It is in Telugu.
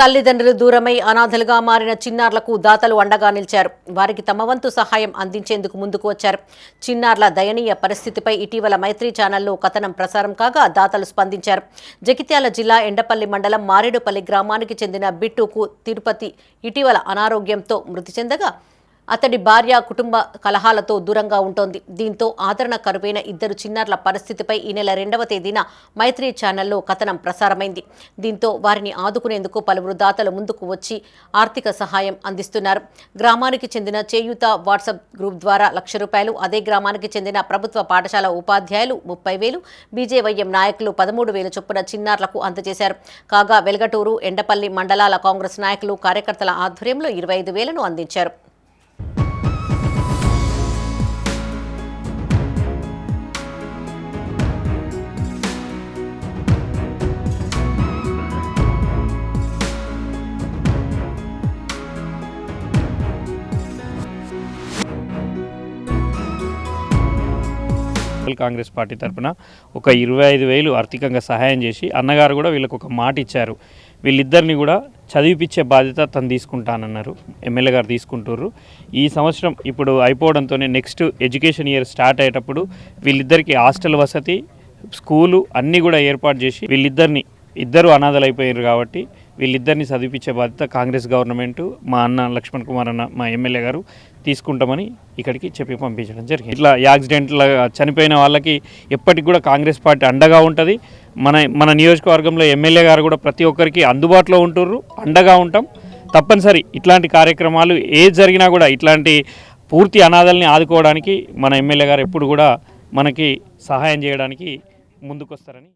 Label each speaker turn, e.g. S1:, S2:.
S1: తల్లిదండ్రులు దూరమై అనాథలుగా మారిన చిన్నారులకు దాతలు అండగా నిలిచారు. వారికి తమ వంతు సహాయం అందించేందుకు ముందుకు వచ్చారు. చిన్నారుల దయనీయ పరిస్థితిపై ఇటీవల మైత్రి ఛానల్లో కథనం ప్రసారం కాగా దాతలు స్పందించారు. జగిత్యాల జిల్లా ఎండపల్లి మండలం మారేడుపల్లి గ్రామానికి చెందిన బిట్టుకు తిరుపతి ఇటీవల అనారోగ్యంతో మృతి చెందగా అతడి భార్య కుటుంబ కలహాలతో దూరంగా ఉంటోంది. దీంతో ఆదరణ కరువైన ఇద్దరు చిన్నారుల పరిస్థితిపై ఈ నెల రెండవ తేదీన మైత్రి ఛానల్లో కథనం ప్రసారమైంది. దీంతో వారిని ఆదుకునేందుకు పలువురు దాతలు ముందుకు వచ్చి ఆర్థిక సహాయం అందిస్తున్నారు. గ్రామానికి చెందిన చేయూత వాట్సాప్ గ్రూప్ ద్వారా లక్ష రూపాయలు అదే గ్రామానికి చెందిన ప్రభుత్వ పాఠశాల ఉపాధ్యాయులు ముప్పై వేలు బీజేవైఎం నాయకులు పదమూడు వేల చొప్పున చిన్నారులకు అందజేశారు. కాగా వెలగటూరు ఎండపల్లి మండలాల కాంగ్రెస్ నాయకులు కార్యకర్తల ఆధ్వర్యంలో ఇరవై ఐదు వేలను అందించారు.
S2: నేషనల్ కాంగ్రెస్ పార్టీ తరపున ఒక ఇరవై ఐదు వేలు ఆర్థికంగా సహాయం చేసి అన్నగారు కూడా వీళ్ళకు ఒక మాట ఇచ్చారు. వీళ్ళిద్దరిని కూడా చదివిపించే బాధ్యత తను తీసుకుంటానన్నారు. ఎమ్మెల్యే గారు తీసుకుంటుర్రు. ఈ సంవత్సరం ఇప్పుడు అయిపోవడంతోనే నెక్స్ట్ ఎడ్యుకేషన్ ఇయర్ స్టార్ట్ అయ్యేటప్పుడు వీళ్ళిద్దరికి హాస్టల్ వసతి స్కూలు అన్నీ కూడా ఏర్పాటు చేసి వీళ్ళిద్దరిని ఇద్దరు అనాథలు అయిపోయారు కాబట్టి వీళ్ళిద్దరిని చదివించే బాధ్యత కాంగ్రెస్ గవర్నమెంట్ మా అన్న లక్ష్మణ్ కుమార్ అన్న మా ఎమ్మెల్యే గారు తీసుకుంటామని ఇక్కడికి చెప్పి పంపించడం జరిగింది. ఇట్లా యాక్సిడెంట్ల చనిపోయిన వాళ్ళకి ఎప్పటికి కూడా కాంగ్రెస్ పార్టీ అండగా ఉంటుంది. మన మన నియోజకవర్గంలో ఎమ్మెల్యే గారు కూడా ప్రతి ఒక్కరికి అందుబాటులో ఉంటుర్రు అండగా ఉంటాం. తప్పనిసరి ఇట్లాంటి కార్యక్రమాలు ఏది జరిగినా కూడా ఇట్లాంటి పూర్తి అనాథల్ని ఆదుకోవడానికి మన ఎమ్మెల్యే గారు ఎప్పుడు కూడా మనకి సహాయం చేయడానికి ముందుకొస్తారని